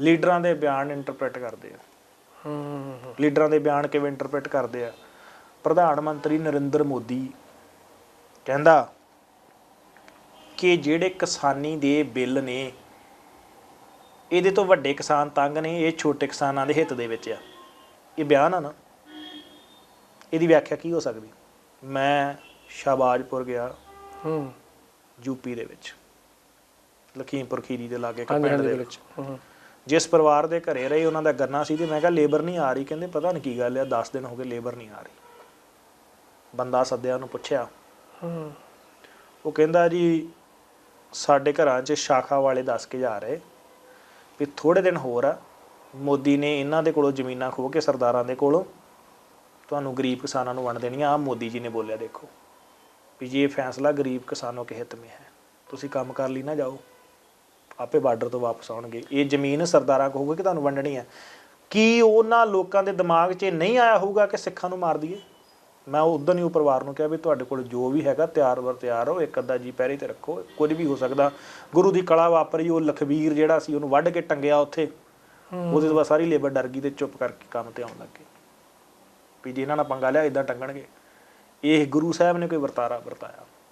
ਲੀਡਰਾਂ ਦੇ ਬਿਆਨ ਇੰਟਰਪ੍ਰੀਟ ਕਰਦੇ ਆ। ਹੂੰ ਲੀਡਰਾਂ ਦੇ ਬਿਆਨ ਕਿਵੇਂ ਇੰਟਰਪ੍ਰੀਟ ਕਰਦੇ ਆ। ਪ੍ਰਧਾਨ ਮੰਤਰੀ ਨਰਿੰਦਰ ਮੋਦੀ ਕਹਿੰਦਾ ਕਿ ਜਿਹੜੇ ਕਿਸਾਨੀ ਦੇ ਬਿੱਲ ਨੇ ਇਹਦੇ ਤੋਂ ਵੱਡੇ ਕਿਸਾਨ ਤੰਗ ਨੇ ਇਹ ਛੋਟੇ ਕਿਸਾਨਾਂ ਦੇ ਹਿੱਤ ਦੇ ਵਿੱਚ ਆ। ਇਹ ਬਿਆਨ ਆ ਨਾ। ਇਹਦੀ ਵਿਆਖਿਆ ਕੀ ਹੋ ਸਕਦੀ? ਮੈਂ ਸ਼ਾਬਾਜਪੁਰ ਗਿਆ ਹੂੰ। ਯੂਪੀ ਦੇ ਵਿੱਚ ਲਖੀਮਪੁਰ ਖੀਰੀ ਦੇ ਲਾਗੇ ਇੱਕ ਪਿੰਡ ਦੇ ਵਿੱਚ। ਹੂੰ। ਜਿਸ ਪਰਿਵਾਰ ਦੇ ਘਰੇ ਰਹੇ ਉਹਨਾਂ ਦਾ ਗੰਨਾ ਸੀ ਤੇ ਮੈਂ ਕਿਹਾ ਲੇਬਰ ਨਹੀਂ ਆ ਰਹੀ। ਕਹਿੰਦੇ ਪਤਾ ਨਹੀਂ ਕੀ ਗੱਲ ਆ 10 ਦਿਨ ਹੋ ਗਏ ਲੇਬਰ ਨਹੀਂ ਆ ਰਹੀ। ਬੰਦਾ ਸੱਦਿਆ ਉਹਨੂੰ ਪੁੱਛਿਆ। ਹੂੰ। ਉਹ ਕਹਿੰਦਾ ਜੀ ਸਾਡੇ ਘਰਾਂ 'ਚ ਸ਼ਾਖਾ ਵਾਲੇ ਦੱਸ ਕੇ ਜਾ ਰਹੇ ਵੀ ਥੋੜੇ ਦਿਨ ਹੋਰ ਆ। ਮੋਦੀ ਨੇ ਇਹਨਾਂ ਦੇ ਕੋਲੋਂ ਜ਼ਮੀਨਾਂ ਖੋਹ ਕੇ ਸਰਦਾਰਾਂ ਦੇ ਕੋਲੋਂ ਤੁਹਾਨੂੰ ਗਰੀਬ ਕਿਸਾਨਾਂ ਨੂੰ ਵੰਡ ਦੇਣੀਆਂ। ਆ ਮੋਦੀ ਜੀ ਨੇ ਬੋਲਿਆ ਦੇਖੋ ਵੀ ਜੀ ਇਹ ਫੈਸਲਾ ਗਰੀਬ ਕਿਸਾਨੋਂ ਕੇ ਹਿੱਤ ਮੇ ਹੈ ਤੁਸੀਂ ਕੰਮ ਕਰ ਲਈ ਨਾ ਜਾਓ। ਆਪੇ ਬਾਰਡਰ ਤੋਂ ਵਾਪਸ ਆਉਣਗੇ। ਇਹ ਜ਼ਮੀਨ ਸਰਦਾਰਾਂ ਕੋ ਹੋਊਗੀ ਕਿ ਤੁਹਾਨੂੰ ਵੰਡਣੀ ਹੈ? ਕੀ ਉਹਨਾਂ ਲੋਕਾਂ ਦੇ ਦਿਮਾਗ 'ਚ ਨਹੀਂ ਆਇਆ ਹੋਊਗਾ ਕਿ ਸਿੱਖਾਂ ਨੂੰ ਮਾਰ ਦਈਏ? ਮੈਂ ਉਦੋਂ ਹੀ ਉਹ ਪਰਿਵਾਰ ਨੂੰ ਕਿਹਾ ਵੀ ਤੁਹਾਡੇ ਕੋਲ ਜੋ ਵੀ ਹੈਗਾ ਤਿਆਰ ਵਰ ਤਿਆਰ ਹੋ ਇੱਕ ਅੱਧਾ ਜੀ ਪਹਿਰੇ ਤੇ ਰੱਖੋ। ਕੁਝ ਵੀ ਹੋ ਸਕਦਾ। ਗੁਰੂ ਦੀ ਕਲਾ ਵਾਪਰੀ ਉਹ ਲਖਵੀਰ ਜਿਹੜਾ ਸੀ ਉਹਨੂੰ ਵੱਢ ਕੇ ਟੰਗਿਆ ਉੱਥੇ। ਉਹਦੇ ਤੋਂ ਬਾਅਦ ਸਾਰੀ ਲੇਬਰ ਡਰ ਗਈ ਤੇ ਚੁੱਪ ਕਰਕੇ ਕੰਮ ਤੇ ਆਉਣ ਲੱਗੇ ਵੀ ਜੇ ਇਹਨਾਂ ਨਾਲ ਪੰਗਾ ਲਿਆ ਇਦਾਂ ਟੰਗਣਗੇ। ਇਹ ਗੁਰੂ ਸਾਹਿਬ ਨੇ ਕੋਈ ਵਰਤਾਰਾ ਵਰਤਾਇਆ।